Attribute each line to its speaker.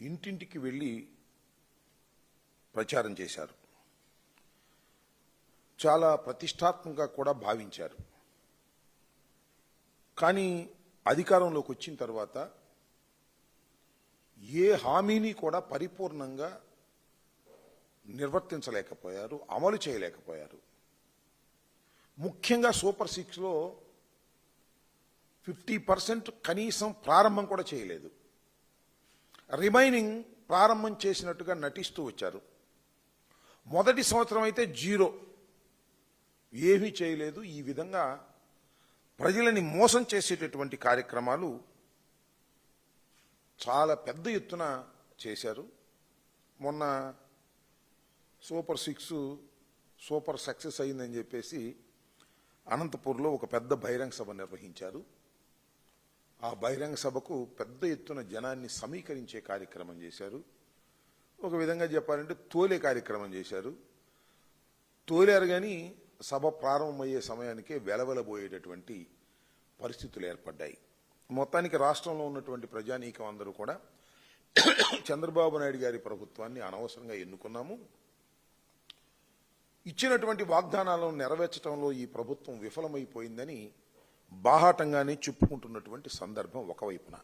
Speaker 1: ఇంటింటికి వెళ్ళి ప్రచారం చేశారు. చాలా ప్రతిష్టాత్మకంగా కూడా భావించారు. కానీ అధికారంలోకి వచ్చిన తర్వాత ఏ హామీని కూడా పరిపూర్ణంగా నిర్వర్తించలేకపోయారు అమలు చేయలేకపోయారు. ముఖ్యంగా సూపర్ సిక్స్లో ఫిఫ్టీ పర్సెంట్ కనీసం ప్రారంభం కూడా చేయలేదు. రిమైనింగ్ ప్రారంభం చేసినట్టుగా నటిస్తూ వచ్చారు. మొదటి సంవత్సరం అయితే జీరో. ఏమీ చేయలేదు. ఈ విధంగా ప్రజలని మోసం చేసేటటువంటి కార్యక్రమాలు చాలా పెద్ద ఎత్తున చేశారు. మొన్న సూపర్ సిక్స్ సూపర్ సక్సెస్ అయిందని చెప్పేసి అనంతపూర్లో ఒక పెద్ద బహిరంగ సభ నిర్వహించారు. ఆ బహిరంగ సభకు పెద్ద ఎత్తున జనాన్ని సమీకరించే కార్యక్రమం చేశారు. ఒక విధంగా చెప్పాలంటే తోలే కార్యక్రమం చేశారు. తోలారు కానీ సభ ప్రారంభమయ్యే సమయానికే వెలవెలబోయేటటువంటి పరిస్థితులు ఏర్పడ్డాయి. మొత్తానికి రాష్ట్రంలో ఉన్నటువంటి ప్రజానీకం అందరూ కూడా చంద్రబాబు నాయుడు గారి ప్రభుత్వాన్ని అనవసరంగా ఎన్నుకున్నాము. ఇచ్చినటువంటి వాగ్దానాలను నెరవేర్చడంలో ఈ ప్రభుత్వం విఫలమైపోయిందని బాహాటంగానే చెప్పుకుంటున్నటువంటి సందర్భం ఒకవైపున.